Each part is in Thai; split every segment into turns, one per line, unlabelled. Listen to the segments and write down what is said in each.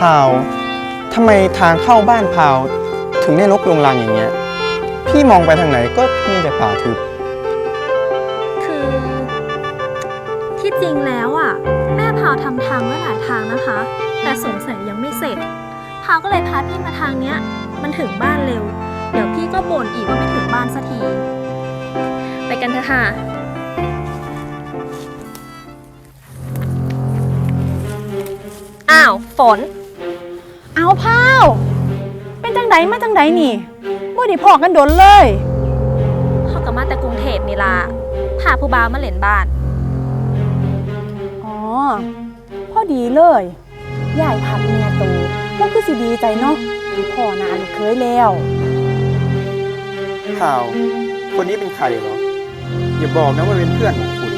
พาวทำไมทางเข้าบ้านพาวถึงได้รกลงรังอย่างเงี้ย พี่มองไปทางไหนก็มีแต่ป่าทึบ
คือที่จริงแล้วอะ แม่พาวทำทางไว้หลายทางนะคะ แต่สงสัยยังไม่เสร็จ พาวก็เลยพาพี่มาทางเนี้ย มันถึงบ้านเร็ว เดี๋ยวพี่ก็บ่นอีกว่าไม่ถึงบ้านสักที ไปกันเถอะค่ะ อ้าว ฝน
เอาพาวเป็นจังไดมาจังไดนี่บ่ได้พอกันโดนเลย
เขากลับมาแต่กรุงเทพนี่ล่ะพาผู้บ่าวมาเล่นบ้าน
อ๋อ พอดีเลยยายพัดเมียตูแล้วคือสิดีใจเนาะที่พ่อหนาลูกเคยแล้ว
พาว คนนี้เป็นใครเหรอ อย่าบอกนะว่าเป็นเพื่อนของคุณ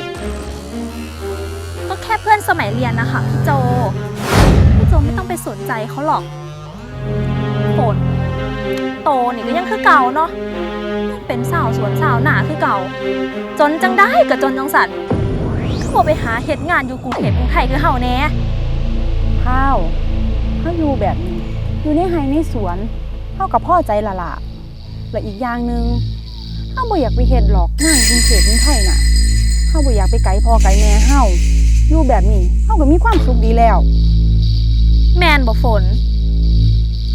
ก็แค่เพื่อนสมัยเรียนนะคะพี่โจพี่โจ ไม่ต้องไปสนใจเขาหรอกฝนโตนี่ก็ยังคือเก่าเนาะยังเป็นสาวสวนสาวหนาคือเก่า จนจังได้กับจนจังสันเขาบอไปหาเหตุงานอยู่กรุงเทพกรุงไทยคือเฮาแน่
พาวเฮาอยู่แบบนี้ อยู่ในไฮในสวนเฮากับพ่อใจละละและอีกอย่างหนึงเฮาบ่อยากไปเฮ็ดหรอกงานกรุงเทพกรุงไทยน่ะเฮาบ่อยากไปไกลพ่อไกลแม่เฮาอยู่แบบนี้เฮาก็มีความสุขดีแล้ว
แมนบ่ฝน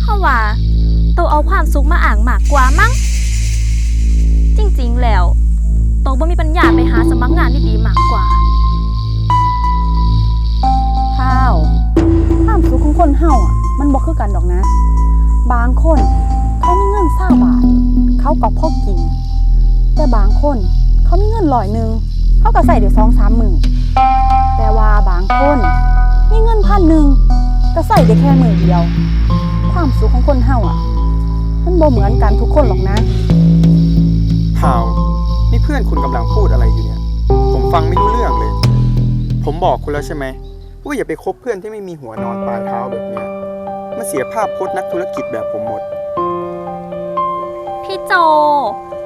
เฮาว่าโตเอาความสุขมาอ่างมากกว่ามั้ง จริงๆแล้ว โตบ่มีปัญญาไปหาสมัครงานดีๆมากกว่า
ข้าวความสุขของคนเฮาอะ มันบ่คือกันดอกนะ บางคนเขามีเงินเศร้าบาท เขาก็พอกิน แต่บางคนเขามีเงินร้อยหนึ่งเขาก็ใส่เดี๋ยวสองสามหมื่นแต่ว่าบางคนมีเงินพันหนึ่ง ก็ใส่ได้แค่หมื่นเดียว ความสุขของคนเฮาอะ มันบ่เหมือนกันทุกคนหรอกนะ
พาว นี่เพื่อนคุณกำลังพูดอะไรอยู่เนี่ย ผมฟังไม่รู้เรื่องเลย ผมบอกคุณแล้วใช่ไหมว่าอย่าไปคบเพื่อนที่ไม่มีหัวนอนปลายเท้าแบบเนี้ยมันเสียภาพพจน์นักธุรกิจแบบผมหมด
พี่โจ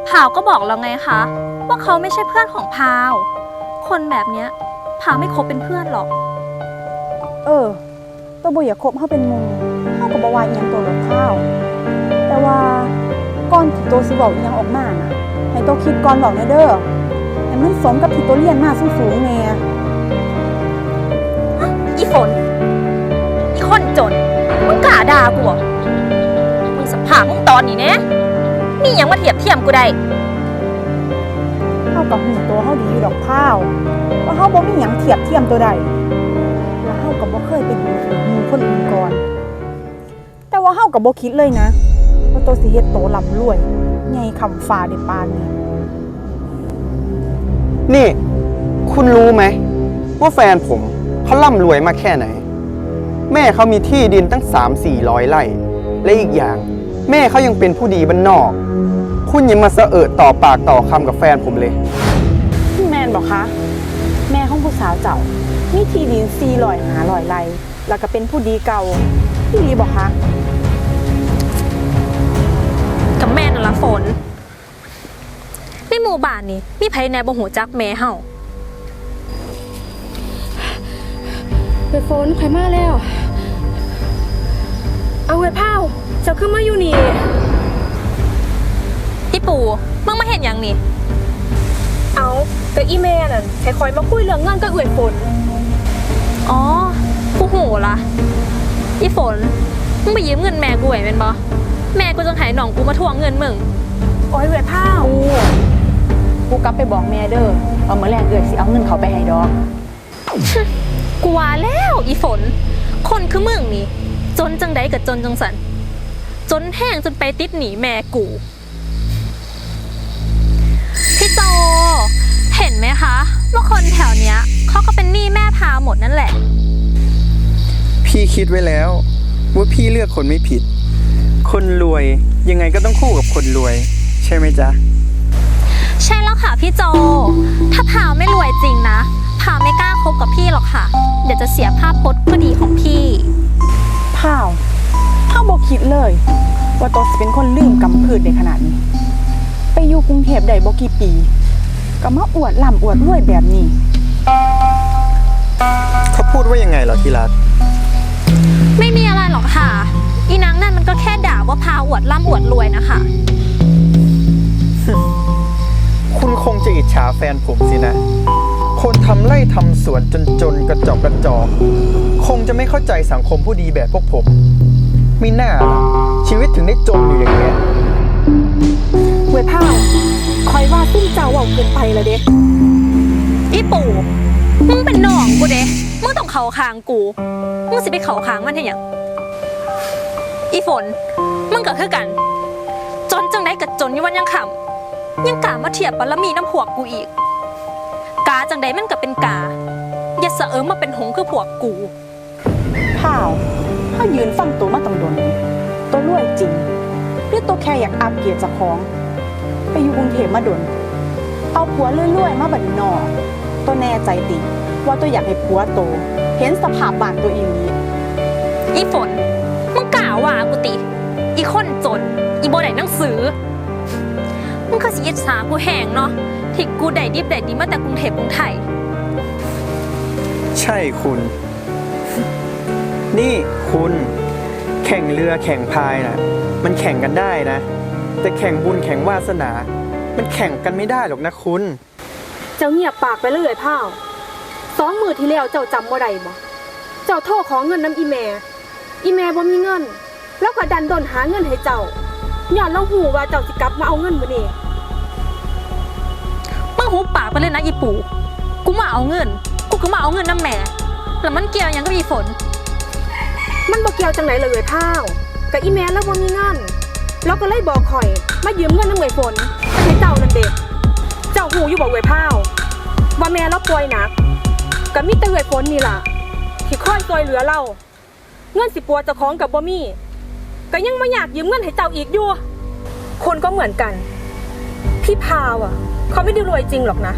พาวก็บอกแล้วไงคะ ว่าเขาไม่ใช่เพื่อนของพาว คนแบบเนี้ยพาวไม่คบเป็นเพื่อนหรอก
เออ ตัวบ่อยากคบเฮาเป็นหมู่เฮาก็บ่ว่าอีหยังตัวหรอกข้าว แต่ว่าก่อนที่ตัวสิเว้าอีหยังออกมาน่ะ ให้ตัวคิดก่อนเว้าแน่เด้อให้มันสมกับที่ตัวเรียนมาสูงๆแน่
อีฝนอีคนจนมึงกล้าด่ากูเหรอมึงสภาพมึงตอนนี้เนี่ยมีหยังมาเทียบเทียมกูได้
เฮากับหูตัวเฮาดีอยู่ดอกข้าวว่าเฮาบ่มีหยังเทียบเทียมตัวใดแล้วเฮาก็ บ่เคยไปดูถูกหมู่คนอื่นก่อน แต่ว่าเฮาก็บ่คิดเลยนะว่าตัวสิเฮ็ดโตร่ำรวยใหญ่คำฟ้าได้ปานนี้
นี่ คุณรู้ไหมว่าแฟนผมเขาร่ำรวยมากแค่ไหน แม่เขามีที่ดินตั้ง 3 4 0 0ไร่ และอีกอย่าง แม่เขายังเป็นผู้ดีบ้านนอก คุณอยังมาเสอะเอะต่อปากต่อคำกับแฟนผมเลย
พี่แมนบอกคะ แม่ของผู้สาวเจ้า มีที่ดิน400 500ไร่แล้วก็เป็นผู้ดีเก่าพี่ลีบอกคะ
กับแม่นั่นละฝนในหมู่บ้านนี่มีไผแหนบ่หูจักแม่เฮา
เฮ้ยฝนข่อยมาแล้ว เอาเฮ้ยพาวเจ้าขึ้นมาอยู่นี่
อีปู่มึงมาเห็นหยังนี่
เอา แต่อีแม่นั่นให้ข่อยมาคุยเรื่องเงินกับเอื่อยฝน
อ๋อกูหูละอีฝน มึงไปยืมเงินแม่กูไว้เป็นบ่แม่กูจังหายหน่องกูมาทวงเงินมึง
โอ้ยเฮ้ยพาว
กูกูกลับไปบอกแม่เด้อเอามื่อแรกเกิดสิเอาเงินเขาไปให้ดอก
กูว่าแล้วอีฝน คนคือมึงนี่ จนจังใดกับจนจังสัน จนแห้งจนไปติดหนีแม่กู คนแถวเนี้ยเขาก็เป็นหนี้แม่พาหมดนั่นแหละ
พี่คิดไว้แล้ว ว่าพี่เลือกคนไม่ผิด คนรวยยังไงก็ต้องคู่กับคนรวย ใช่ไหมจ๊ะ
ใช่แล้วค่ะพี่โจ ถ้าพาวไม่รวยจริงนะ พาวไม่กล้าคบกับพี่หรอกค่ะ เดี๋ยวจะเสียภาพพจน์ก็ดีของพี่
พาวเฮาบ่คิดเลย ว่าตัวสิเป็นคนลืมกำพืชได้ขนาดนี้ ไปอยู่กรุงเทพได้บ่กี่ปี ก็มาอวดล่ำอวดรวยแบบนี้
เขาพูดว่ายังไงเหรอที่รัก
ไม่มีอะไรหรอกว่าพาอวดร่ำอวดรวยนะคะ
คุณคงจะอิจฉาแฟนผมสินะ คนทำไร่ทำสวนจนจนๆกระจอกกระจอก คงจะไม่เข้าใจสังคมผู้ดีแบบพวกผม มีหน้าล่ะชีวิตถึงได้จนอยู่อย่างเงี้ย
กู
มึงสิไปเขาค้างมันให้หยังอีฝนมึงก็คือกัน จนจังได้กับจนอยู่วันยังขำยังกามาเทียบบารมีน้ำพวกกูอีก กาจังได้มันก็เป็นกา อย่าเสอเอิมมาเป็นหงคือพวกกู
ข้าวถ้ายืนฟังตัวมาต้องโดนตัวรวยจริงหรือตัวแค่อยากอัปเกียรติจ้าของ ไปอยู่กรุงเทพมาดน เอาผัวรวยๆ มาบัดนอกตัวแน่ใจติว่าตัวอยากให้ผัวโต เห็นสภาพบ้านตัวอีหลี
อีฝนมึงกล่าวว่ากูติ อีคนจน อีโบได้หนังสือ มึงคือสิอิจฉากูแหงเนาะที่กูได้ดิบได้ดีมาแต่กรุงเทพกรุงไทย
ใช่คุณ นี่คุณแข่งเรือแข่งพายนะมันแข่งกันได้นะ แต่แข่งบุญแข่งวาสนา มันแข่งกันไม่ได้หรอกนะคุณ
เจ้าเงียบปากไปเลยผ้า สองมือที่แล้วเจ้าจำบ่ได้บ่เจ้าโทรขอเงินน้ำอีแม่ อีแม่บ่มีเงิน แล้วก็ดันดนหาเงินให้เจ้าย้อนเราหูว่าเจ้าสิกลับมาเอาเงินมื้อนี้
มึงหูปากไปเลยนะอีปู่กูมาเอาเงิน กูก็มาเอาเงินน้ำแม่แล้วมันเกี่ยวหยังกับอีฝน
มันบ่เกี่ยวจังไหนเลยพ้าวกับอีแม่แล้วบ่มีเงินแล้วก็เลยบอกข่อย มายืมเงินน้ำเวยฝนมาให้เจ้านั่นเด็กเจ้าหูอยู่บอกเวยพ้าวว่าแม่เราป่วยหนัก กับมิตรเวยฝนนี่ล่ะ ที่คอยซอยเหลือเรา เงินสิปัวเจ้าของกับบ่มีก็ยังมาอยากยืมเงินให้เจ้าอีกอยู่คนก็เหมือนกัน พี่พาวอะ เขาไม่ได้รวยจริงหรอกนะ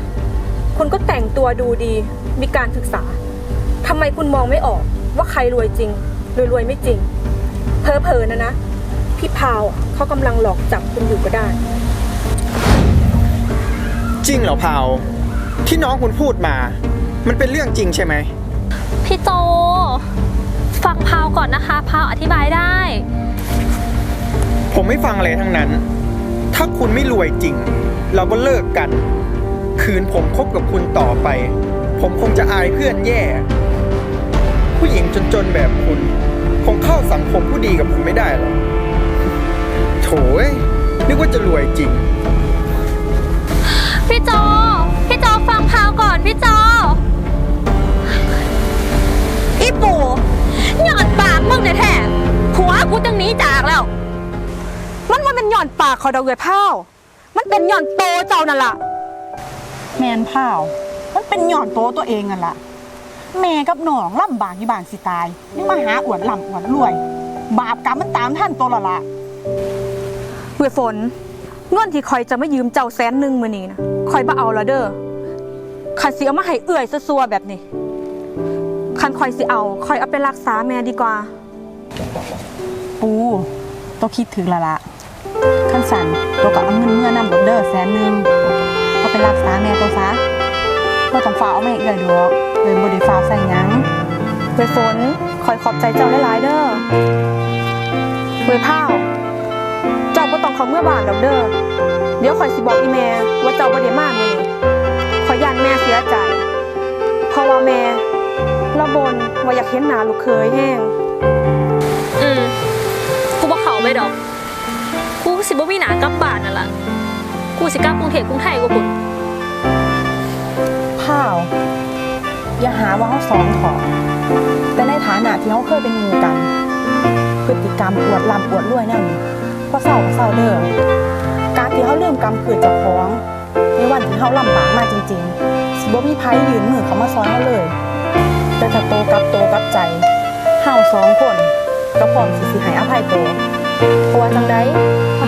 คุณก็แต่งตัวดูดีมีการศึกษาทำไมคุณมองไม่ออกว่าใครรวยจริง หรือรวยไม่จริง เพอเพอนะนะ พี่พาวอะเขากำลังหลอกจับคุณอยู่ก็ได้
จริงเหรอพาวที่น้องคุณพูดมา มันเป็นเรื่องจริงใช่ไหม
พี่โจ ฟังพาวก่อนนะคะพาวอธิบายได้
ผมไม่ฟังอะไรทั้งนั้น ถ้าคุณไม่รวยจริง เราก็เลิกกัน คืนผมคบกับคุณต่อไป ผมคงจะอายเพื่อนแย่ ผู้หญิงจนๆแบบคุณ คงเข้าสังคมผู้ดีกับผมไม่ได้หรอกโถยนึกว่าจะรวยจริง
พี่โจ พี่โจฟังพาวก่อนพี่โจ อน
ปากเขาดอกเวยพ้าวมันเป็นหย่อนโตเจ้านั่นล่ะ แมนพ้าวมันเป็นหย่อนโตตัวเองนั่นล่ะ แม่กับน้องลำบากอยู่บ้านสิตายนี่มาหาอวดลำอวดรวย บาปกรรมมันตามท่านตัวละละ
เวยฝนเงินที่คอยจะไม่ยืมเจ้าแสนหนึ่งมือนี้นะคอยบ่เอาละเด้อขันสิเอามาให้เอื่อยซัวๆแบบนี้คันคอยสิเอาคอยเอาไปรักษาแม่ดีกว่า
ปูตัวคิดถึงละละ ขั้นสันตัวกับเอาเงินเมื่อนำบดเดอร์แสนหนึ่งเอาไปรักษาแม่ตัวซะเราต้องฟ้าเอาแม่เอื่อยดอกเลยบไดิฟ้าใส่ยัง
เวยฝนคอยขอบใจเจ้าหลายๆเด้อเวยพ้าวเจ้าบ่ต้องเขาเมื่อบานดอกเด้อเดี๋ยวคอยสิบอกอีแม่ว่าเจ้าบ่ได้มามื้อนี้ขอยย่านแม่เสียใจเพราะว่าแม่ละบนว่าอยากเห็นหน้าลูกเคยแห้ง
อืมกูบอกเขาไปดอก สิบ่มีหนากลับบ้านนั่นล่ะกูสิกลับกรุงเทพกรุงไทยกูปุ่น
ข้าว อย่าหาว่าเขาสองถอแต่ในฐานะที่เขาเคยเป็นหมูกัน พฤติกรรมอวดลำอวดรวยนั่นพอเศร้าเศร้าเด้อการที่เขาลืมกรรมขืนเจ้าของในวันที่เขาลำบากมาจริงๆสิบ่มีไพ่ยืนมือเขามาซ้อนเขาเลย แต่ถ้าโตกับโตกับใจเฮาสองคนก็พร้อมสิสิให้อภัยโตเพราะว่าจังไดเท่า